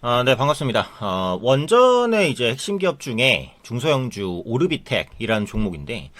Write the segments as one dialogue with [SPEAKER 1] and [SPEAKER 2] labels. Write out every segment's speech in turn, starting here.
[SPEAKER 1] 아, 네, 반갑습니다. 어, 원전의 이제 핵심 기업 중에 중소형주 오르비텍이라는 종목인데,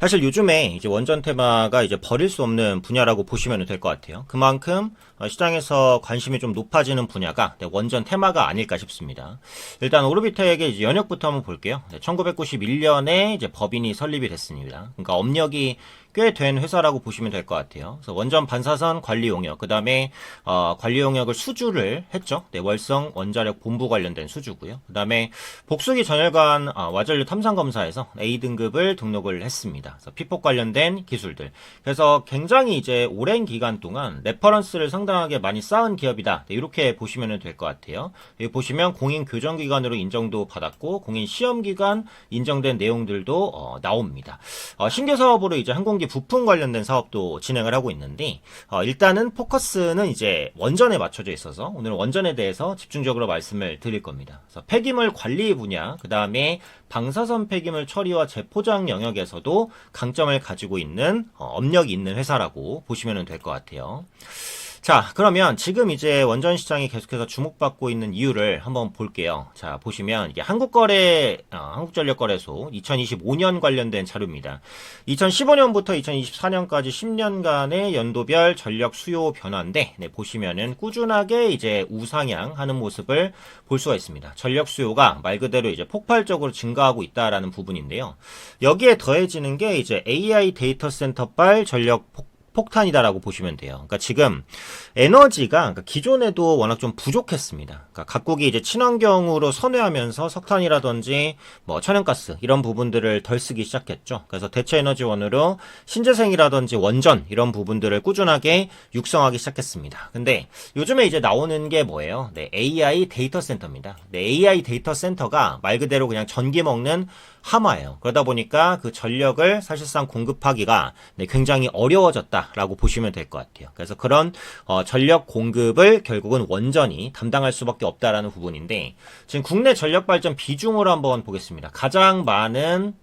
[SPEAKER 1] 사실 요즘에 이제 원전 테마가 이제 버릴 수 없는 분야라고 보시면 될 것 같아요. 그만큼 어, 시장에서 관심이 좀 높아지는 분야가 네, 원전 테마가 아닐까 싶습니다. 일단 오르비텍의 이제 연역부터 한번 볼게요. 네, 1991년에 이제 법인이 설립이 됐습니다. 그러니까 업력이 꽤 된 회사라고 보시면 될 것 같아요. 그래서 원전 반사선 관리 용역, 그 다음에 어, 관리 용역을 수주를 했죠. 네, 월성 원자력 본부 관련된 수주고요. 그 다음에 복수기 전열관 아, 와전류 탐산 검사에서 A 등급을 등록을 했습니다. 그래서 피폭 관련된 기술들. 그래서 굉장히 이제 오랜 기간 동안 레퍼런스를 상당하게 많이 쌓은 기업이다. 네, 이렇게 보시면 될 것 같아요. 여기 보시면 공인 교정 기관으로 인정도 받았고 공인 시험 기관 인정된 내용들도 어, 나옵니다. 어, 신규 사업으로 이제 항공 기 부품 관련된 사업도 진행을 하고 있는데 어, 일단은 포커스는 이제 원전에 맞춰져 있어서 오늘 원전에 대해서 집중적으로 말씀을 드릴 겁니다. 그래서 폐기물 관리 분야, 그 다음에 방사선 폐기물 처리와 재포장 영역에서도 강점을 가지고 있는 어, 업력이 있는 회사라고 보시면 될 것 같아요. 자, 그러면 지금 이제 원전 시장이 계속해서 주목받고 있는 이유를 한번 볼게요. 자, 보시면 이게 한국거래, 어, 한국전력거래소 2025년 관련된 자료입니다. 2015년부터 2024년까지 10년간의 연도별 전력 수요 변화인데, 네, 보시면은 꾸준하게 이제 우상향 하는 모습을 볼 수가 있습니다. 전력 수요가 말 그대로 이제 폭발적으로 증가하고 있다라는 부분인데요. 여기에 더해지는 게 이제 AI 데이터 센터발 전력 폭 폭탄이다라고 보시면 돼요. 그러니까 지금 에너지가 그러니까 기존에도 워낙 좀 부족했습니다. 그러니까 각국이 이제 친환경으로 선회하면서 석탄이라든지 뭐 천연가스 이런 부분들을 덜 쓰기 시작했죠. 그래서 대체 에너지원으로 신재생이라든지 원전 이런 부분들을 꾸준하게 육성하기 시작했습니다. 근데 요즘에 이제 나오는 게 뭐예요? 네, AI 데이터 센터입니다. 네, AI 데이터 센터가 말 그대로 그냥 전기 먹는 하마예요. 그러다 보니까 그 전력을 사실상 공급하기가 네, 굉장히 어려워졌다라고 보시면 될 것 같아요. 그래서 그런 어, 전력 공급을 결국은 원전이 담당할 수밖에 없다라는 부분인데 지금 국내 전력 발전 비중으로 한번 보겠습니다. 가장 많은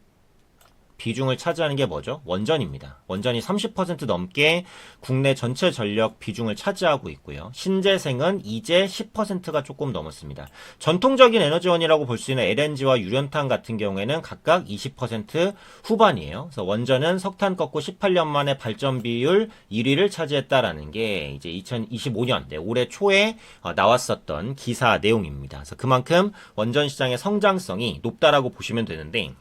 [SPEAKER 1] 비중을 차지하는 게 뭐죠? 원전입니다. 원전이 30% 넘게 국내 전체 전력 비중을 차지하고 있고요. 신재생은 이제 10%가 조금 넘었습니다. 전통적인 에너지원이라고 볼 수 있는 LNG와 유연탄 같은 경우에는 각각 20% 후반이에요. 그래서 원전은 석탄 꺾고 18년 만에 발전 비율 1위를 차지했다라는 게 이제 2025년 네, 올해 초에 어, 나왔었던 기사 내용입니다. 그래서 그만큼 원전 시장의 성장성이 높다라고 보시면 되는데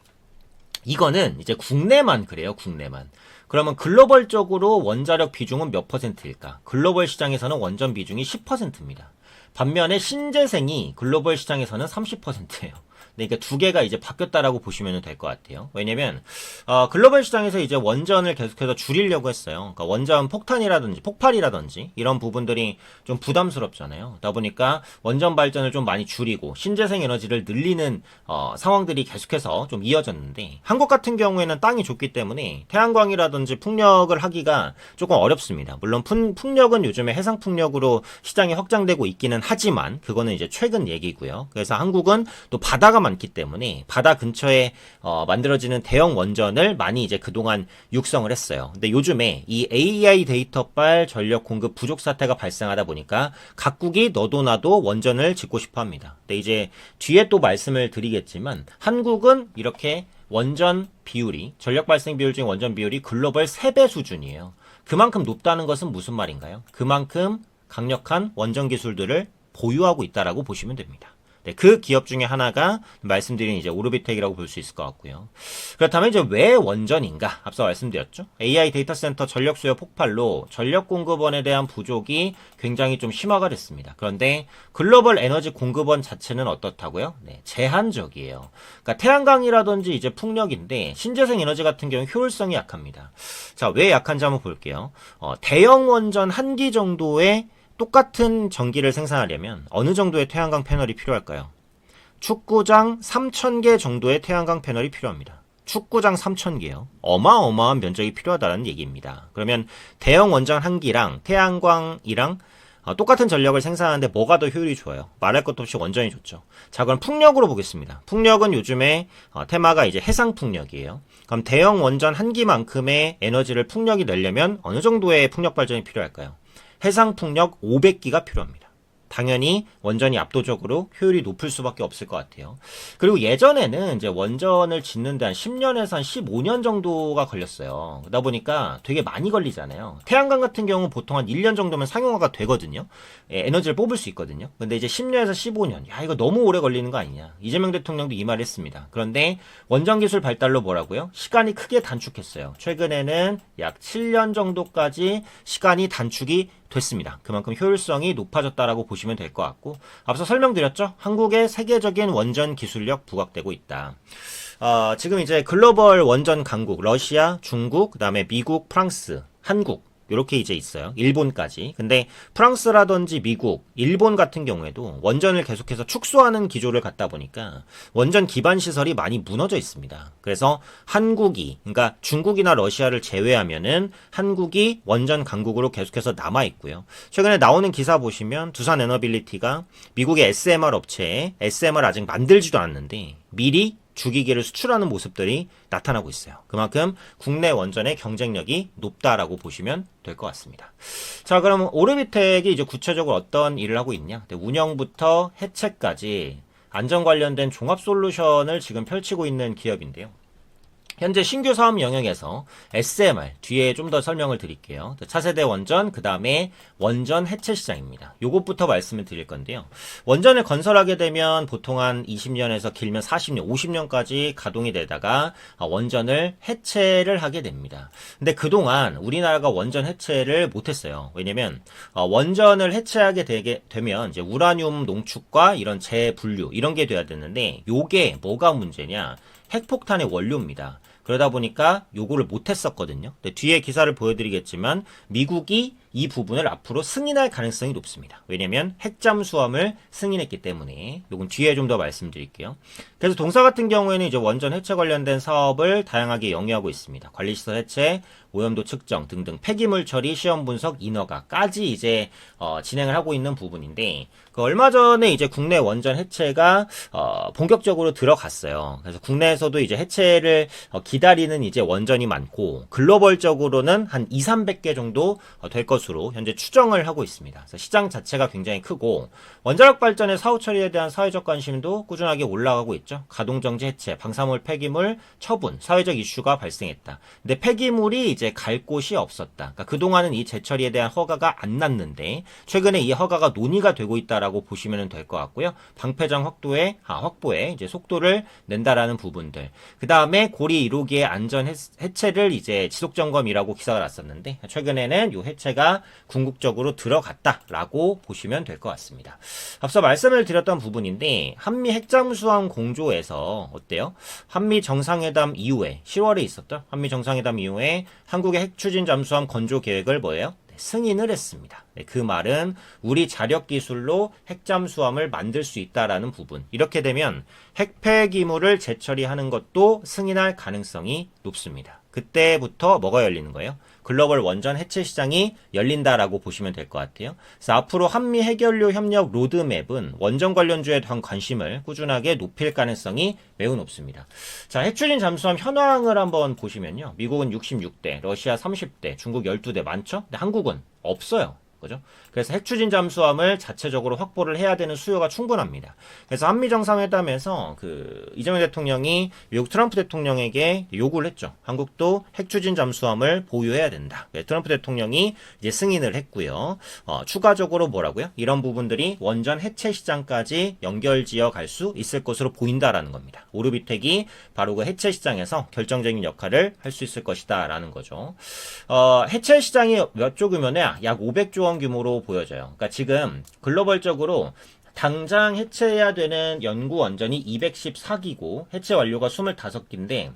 [SPEAKER 1] 이거는 이제 국내만 그래요, 국내만. 그러면 글로벌적으로 원자력 비중은 몇 퍼센트일까? 글로벌 시장에서는 원전 비중이 10%입니다. 반면에 신재생이 글로벌 시장에서는 30%예요. 네, 그러니까 두 개가 이제 바뀌었다라고 보시면 될 것 같아요. 왜냐면 어, 글로벌 시장에서 이제 원전을 계속해서 줄이려고 했어요. 그러니까 원전 폭탄이라든지 폭발이라든지 이런 부분들이 좀 부담스럽잖아요. 그러다 보니까 원전 발전을 좀 많이 줄이고 신재생 에너지를 늘리는 어, 상황들이 계속해서 좀 이어졌는데 한국 같은 경우에는 땅이 좋기 때문에 태양광이라든지 풍력을 하기가 조금 어렵습니다. 물론 풍, 풍력은 요즘에 해상 풍력으로 시장이 확장되고 있기는 하지만 그거는 이제 최근 얘기고요. 그래서 한국은 또 바다가 많기 때문에 바다 근처에 어, 만들어지는 대형 원전을 많이 이제 그동안 육성을 했어요. 근데 요즘에 이 AI 데이터발 전력 공급 부족 사태가 발생하다 보니까 각국이 너도 나도 원전을 짓고 싶어 합니다. 근데 이제 뒤에 또 말씀을 드리겠지만 한국은 이렇게 원전 비율이 전력 발생 비율 중 원전 비율이 글로벌 3배 수준이에요. 그만큼 높다는 것은 무슨 말인가요? 그만큼 강력한 원전 기술들을 보유하고 있다라고 보시면 됩니다. 네, 그 기업 중에 하나가 말씀드린 이제 오르비텍이라고 볼 수 있을 것 같고요. 그렇다면 이제 왜 원전인가? 앞서 말씀드렸죠. AI 데이터 센터 전력 수요 폭발로 전력 공급원에 대한 부족이 굉장히 좀 심화가 됐습니다. 그런데 글로벌 에너지 공급원 자체는 어떻다고요? 네, 제한적이에요. 그러니까 태양광이라든지 이제 풍력인데 신재생 에너지 같은 경우 효율성이 약합니다. 자, 왜 약한지 한번 볼게요. 어, 대형 원전 한 기 정도의 똑같은 전기를 생산하려면 어느 정도의 태양광 패널이 필요할까요? 축구장 3,000개 정도의 태양광 패널이 필요합니다. 축구장 3,000개요. 어마어마한 면적이 필요하다는 얘기입니다. 그러면 대형 원전 한 기랑 태양광이랑 어, 똑같은 전력을 생산하는데 뭐가 더 효율이 좋아요? 말할 것도 없이 원전이 좋죠. 자, 그럼 풍력으로 보겠습니다. 풍력은 요즘에 어, 테마가 이제 해상 풍력이에요. 그럼 대형 원전 한 기만큼의 에너지를 풍력이 내려면 어느 정도의 풍력 발전이 필요할까요? 해상 풍력 500기가 필요합니다. 당연히 원전이 압도적으로 효율이 높을 수밖에 없을 것 같아요. 그리고 예전에는 이제 원전을 짓는데 한 10년에서 한 15년 정도가 걸렸어요. 그러다 보니까 되게 많이 걸리잖아요. 태양광 같은 경우 보통 한 1년 정도면 상용화가 되거든요. 예, 에너지를 뽑을 수 있거든요. 근데 이제 10년에서 15년, 야 이거 너무 오래 걸리는 거 아니냐. 이재명 대통령도 이말 했습니다. 그런데 원전 기술 발달로 뭐라고요? 시간이 크게 단축했어요. 최근에는 약 7년 정도까지 시간이 단축이 됐습니다. 그만큼 효율성이 높아졌다라고 보시면 될 것 같고 앞서 설명드렸죠. 한국의 세계적인 원전 기술력 부각되고 있다. 어, 지금 이제 글로벌 원전 강국 러시아, 중국, 그다음에 미국, 프랑스, 한국 이렇게 이제 있어요. 일본까지. 근데 프랑스라든지 미국, 일본 같은 경우에도 원전을 계속해서 축소하는 기조를 갖다 보니까 원전 기반 시설이 많이 무너져 있습니다. 그래서 한국이, 그러니까 중국이나 러시아를 제외하면은 한국이 원전 강국으로 계속해서 남아 있고요. 최근에 나오는 기사 보시면 두산 에너빌리티가 미국의 SMR 업체에 SMR 아직 만들지도 않았는데 미리 주기기를 수출하는 모습들이 나타나고 있어요. 그만큼 국내 원전의 경쟁력이 높다라고 보시면 될 것 같습니다. 자, 그럼 오르비텍이 이제 구체적으로 어떤 일을 하고 있냐? 네, 운영부터 해체까지 안전 관련된 종합 솔루션을 지금 펼치고 있는 기업인데요. 현재 신규 사업 영역에서 SMR 뒤에 좀 더 설명을 드릴게요. 차세대 원전 그 다음에 원전 해체 시장입니다. 요것부터 말씀을 드릴 건데요. 원전을 건설하게 되면 보통 한 20년에서 길면 40년, 50년까지 가동이 되다가 원전을 해체를 하게 됩니다. 근데 그동안 우리나라가 원전 해체를 못했어요. 왜냐면 어, 원전을 해체하게 되게 되면 이제 우라늄 농축과 이런 재분류 이런 게 돼야 되는데 요게 뭐가 문제냐? 핵폭탄의 원료입니다. 그러다 보니까 요거를 못 했었거든요. 뒤에 기사를 보여드리겠지만 미국이 이 부분을 앞으로 승인할 가능성이 높습니다. 왜냐면 핵잠수함을 승인했기 때문에 요건 뒤에 좀 더 말씀드릴게요. 그래서 동사 같은 경우에는 이제 원전 해체 관련된 사업을 다양하게 영위하고 있습니다. 관리시설 해체, 오염도 측정 등등 폐기물 처리, 시험 분석, 인허가까지 이제 어, 진행을 하고 있는 부분인데 그 얼마 전에 이제 국내 원전 해체가 어, 본격적으로 들어갔어요. 그래서 국내에서도 이제 해체를 어, 기다리는 이제 원전이 많고 글로벌적으로는 한 2, 300개 정도 어, 될 것으로 현재 추정을 하고 있습니다. 시장 자체가 굉장히 크고 원자력 발전의 사후 처리에 대한 사회적 관심도 꾸준하게 올라가고 있죠. 가동 정지 해체, 방사물 폐기물 처분, 사회적 이슈가 발생했다. 근데 폐기물이 이제 갈 곳이 없었다. 그러니까 그동안은 이 재처리에 대한 허가가 안 났는데 최근에 이 허가가 논의가 되고 있다라고 보시면 될 것 같고요. 방패장 확도에 아, 확보에 이제 속도를 낸다라는 부분들. 그 다음에 고리 1호기의 안전 해체를 이제 지속 점검이라고 기사가 났었는데 최근에는 이 해체가 궁극적으로 들어갔다라고 보시면 될 것 같습니다. 앞서 말씀을 드렸던 부분인데 한미 핵잠수함 공조에서 어때요? 한미 정상회담 이후에 10월에 있었던 한미 정상회담 이후에 한국의 핵추진 잠수함 건조 계획을 뭐예요? 네, 승인을 했습니다. 네, 그 말은 우리 자력 기술로 핵잠수함을 만들 수 있다라는 부분. 이렇게 되면 핵폐기물을 재처리하는 것도 승인할 가능성이 높습니다. 그때부터 뭐가 열리는 거예요? 글로벌 원전 해체 시장이 열린다라고 보시면 될 것 같아요. 그래서 앞으로 한미 해결료 협력 로드맵은 원전 관련주에 대한 관심을 꾸준하게 높일 가능성이 매우 높습니다. 자, 핵추진 잠수함 현황을 한번 보시면요. 미국은 66대, 러시아 30대, 중국 12대 많죠? 근데 한국은 없어요. 그죠? 그래서 핵추진 잠수함을 자체적으로 확보를 해야 되는 수요가 충분합니다. 그래서 한미 정상회담에서 그 이재명 대통령이 미국 트럼프 대통령에게 요구를 했죠. 한국도 핵추진 잠수함을 보유해야 된다. 네, 트럼프 대통령이 이제 승인을 했고요. 어, 추가적으로 뭐라고요? 이런 부분들이 원전 해체 시장까지 연결 지어 갈 수 있을 것으로 보인다라는 겁니다. 오르비텍이 바로 그 해체 시장에서 결정적인 역할을 할 수 있을 것이다라는 거죠. 어, 해체 시장이 몇 조금면약 500조 원 규모로 보여져요. 그러니까 지금 글로벌적으로 당장 해체해야 되는 연구 원전이 214기고 해체 완료가 25기인데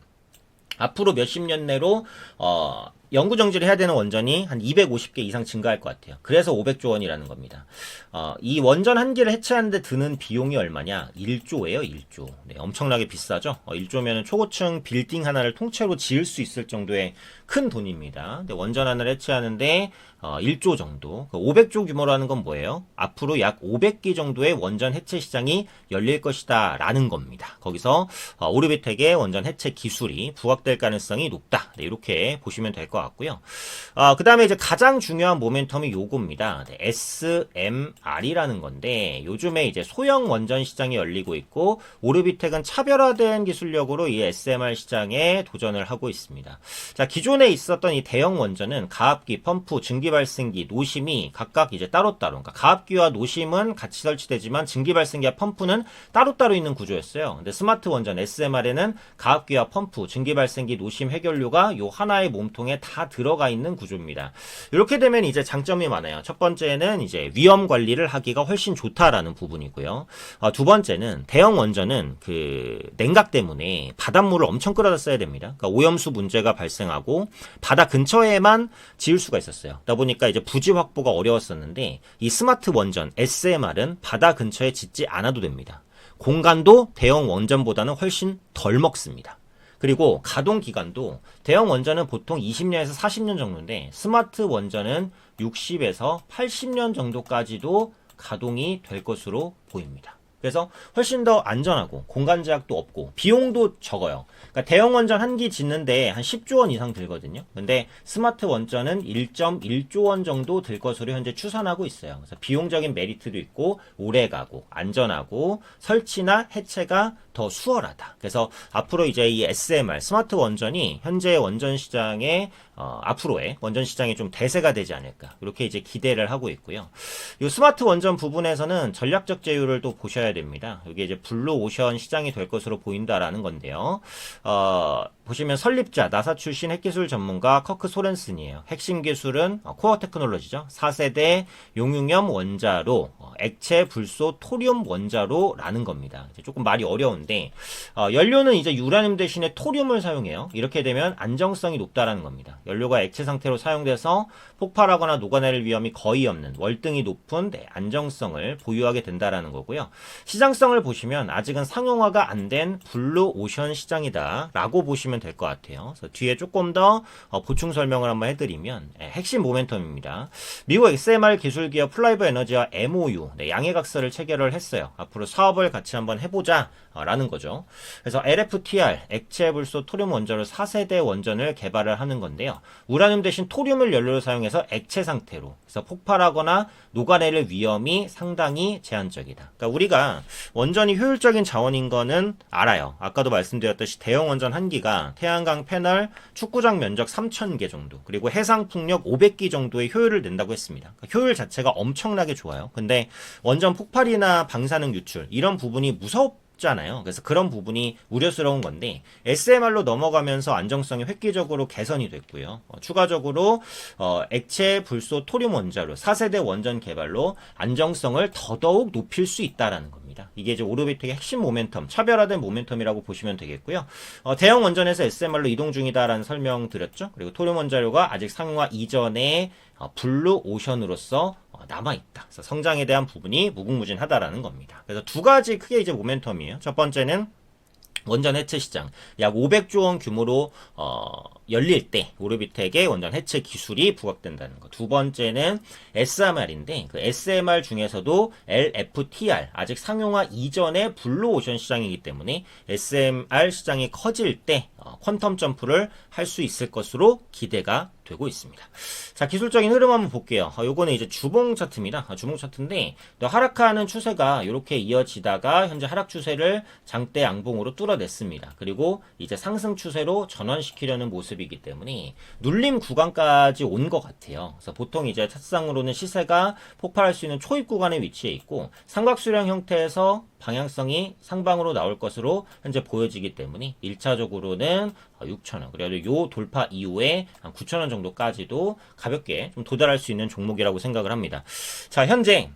[SPEAKER 1] 앞으로 몇십 년 내로 어 연구 정지를 해야 되는 원전이 한 250개 이상 증가할 것 같아요. 그래서 500조 원이라는 겁니다. 어, 이 원전 한 개를 해체하는데 드는 비용이 얼마냐? 1조예요, 1조. 네, 엄청나게 비싸죠? 어, 1조면 초고층 빌딩 하나를 통째로 지을 수 있을 정도의 큰 돈입니다. 근데 원전 하나를 해체하는데 어, 1조 정도. 500조 그 규모라는 건 뭐예요? 앞으로 약 500기 정도의 원전 해체 시장이 열릴 것이다 라는 겁니다. 거기서 어, 오르비텍의 원전 해체 기술이 부각될 가능성이 높다. 네, 이렇게 보시면 될 것 같습니다. 것 같고요. 어, 그 다음에 이제 가장 중요한 모멘텀이 요겁니다. 네, SMR이라는 건데 요즘에 이제 소형 원전 시장이 열리고 있고 오르비텍은 차별화된 기술력으로 이 SMR 시장에 도전을 하고 있습니다. 자, 기존에 있었던 이 대형 원전은 가압기, 펌프, 증기 발생기, 노심이 각각 이제 따로따로 그러니까 가압기와 노심은 같이 설치되지만 증기 발생기와 펌프는 따로따로 있는 구조였어요. 근데 스마트 원전 SMR에는 가압기와 펌프, 증기 발생기, 노심 해결료가 요 하나의 몸통에 다 들어가 있는 구조입니다. 이렇게 되면 이제 장점이 많아요. 첫 번째는 이제 위험 관리를 하기가 훨씬 좋다라는 부분이고요. 어, 두 번째는 대형 원전은 그 냉각 때문에 바닷물을 엄청 끌어다 써야 됩니다. 그러니까 오염수 문제가 발생하고 바다 근처에만 지을 수가 있었어요. 그러다 보니까 이제 부지 확보가 어려웠었는데 이 스마트 원전 SMR은 바다 근처에 짓지 않아도 됩니다. 공간도 대형 원전보다는 훨씬 덜 먹습니다. 그리고 가동 기간도 대형 원전은 보통 20년에서 40년 정도인데 스마트 원전은 60에서 80년 정도까지도 가동이 될 것으로 보입니다. 그래서 훨씬 더 안전하고 공간 제약도 없고 비용도 적어요. 그러니까 대형 원전 한 기 짓는데 한 10조 원 이상 들거든요. 근데 스마트 원전은 1.1조 원 정도 들 것으로 현재 추산하고 있어요. 그래서 비용적인 메리트도 있고 오래 가고 안전하고 설치나 해체가 더 수월하다. 그래서 앞으로 이제 이 SMR 스마트 원전이 현재 원전 시장에 어, 앞으로의 원전 시장에 좀 대세가 되지 않을까 이렇게 이제 기대를 하고 있고요. 이 스마트 원전 부분에서는 전략적 제휴를 또 보셔야 됩니다. 이게 이제 블루 오션 시장이 될 것으로 보인다라는 건데요. 어, 보시면 설립자 나사 출신 핵기술 전문가 커크 소렌슨이에요. 핵심 기술은 어, 코어 테크놀로지죠. 4세대 용융염 원자로 어, 액체 불소 토륨 원자로라는 겁니다. 조금 말이 어려운데 어, 연료는 이제 유라늄 대신에 토륨을 사용해요. 이렇게 되면 안정성이 높다라는 겁니다. 연료가 액체 상태로 사용돼서 폭발하거나 녹아내릴 위험이 거의 없는 월등히 높은 네, 안정성을 보유하게 된다라는 거고요. 시장성을 보시면 아직은 상용화가 안 된 블루 오션 시장이다라고 보시면 될 것 같아요. 그래서 뒤에 조금 더 어, 보충 설명을 한번 해드리면 예, 핵심 모멘텀입니다. 미국 XMR 기술 기업 플라이브 에너지와 MOU 네, 양해각서를 체결을 했어요. 앞으로 사업을 같이 한번 해보자. 어, 라는 거죠. 그래서 LFTR, 액체 불소 토륨 원자로 4세대 원전을 개발을 하는 건데요. 우라늄 대신 토륨을 연료로 사용해서 액체 상태로 그래서 폭발하거나 녹아내릴 위험이 상당히 제한적이다. 그러니까 우리가 원전이 효율적인 자원인 거는 알아요. 아까도 말씀드렸듯이 대형 원전 한 기가 태양광 패널 축구장 면적 3,000개 정도 그리고 해상 풍력 500기 정도의 효율을 낸다고 했습니다. 그러니까 효율 자체가 엄청나게 좋아요. 근데 원전 폭발이나 방사능 유출 이런 부분이 무섭 잖아요. 그래서 그런 부분이 우려스러운 건데 SMR로 넘어가면서 안정성이 획기적으로 개선이 됐고요. 어, 추가적으로 어, 액체 불소 토륨 원자로 4세대 원전 개발로 안정성을 더더욱 높일 수 있다라는 겁니다. 이게 이제 오르비텍의 핵심 모멘텀, 차별화된 모멘텀이라고 보시면 되겠고요. 어, 대형 원전에서 SMR로 이동 중이다라는 설명 드렸죠. 그리고 토륨 원자료가 아직 상용화 이전에 어, 블루 오션으로서 어, 남아있다. 그래서 성장에 대한 부분이 무궁무진하다라는 겁니다. 그래서 두 가지 크게 이제 모멘텀이에요. 첫 번째는 원전 해체 시장 약 500조 원 규모로 어, 열릴 때 오르비텍의 원전 해체 기술이 부각된다는 것. 두 번째는 SMR인데 그 SMR 중에서도 LFTR 아직 상용화 이전의 블루오션 시장이기 때문에 SMR 시장이 커질 때 어, 퀀텀 점프를 할 수 있을 것으로 기대가 되고 있습니다. 자, 기술적인 흐름 한번 볼게요. 어, 요거는 이제 주봉 차트입니다. 어, 주봉 차트인데 하락하는 추세가 이렇게 이어지다가 현재 하락 추세를 장대 양봉으로 뚫어냈습니다. 그리고 이제 상승 추세로 전환시키려는 모습이기 때문에 눌림 구간까지 온 것 같아요. 그래서 보통 이제 차트상으로는 시세가 폭발할 수 있는 초입 구간에 위치해 있고 삼각수령 형태에서 방향성이 상방으로 나올 것으로 현재 보여지기 때문에 1차적으로는 6,000원. 그래도 요 돌파 이후에 한 9,000원 정도까지도 가볍게 좀 도달할 수 있는 종목이라고 생각을 합니다. 자, 현재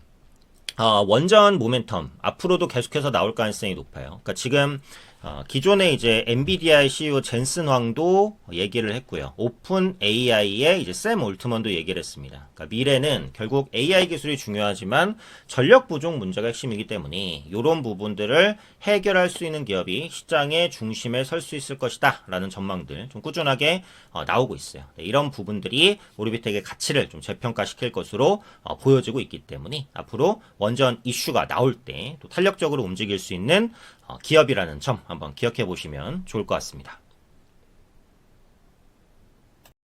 [SPEAKER 1] 어, 원전 모멘텀 앞으로도 계속해서 나올 가능성이 높아요. 그러니까 지금 어, 기존에 이제 엔비디아의 CEO 젠슨 황도 얘기를 했고요. 오픈 AI의 이제 샘 올트먼도 얘기를 했습니다. 그러니까 미래는 결국 AI 기술이 중요하지만 전력 부족 문제가 핵심이기 때문에 이런 부분들을 해결할 수 있는 기업이 시장의 중심에 설 수 있을 것이다 라는 전망들 좀 꾸준하게 어, 나오고 있어요. 네, 이런 부분들이 오르비텍의 가치를 좀 재평가시킬 것으로 어, 보여지고 있기 때문에 앞으로 원전 이슈가 나올 때 또 탄력적으로 움직일 수 있는 어, 기업이라는 점 한번 기억해 보시면 좋을 것 같습니다.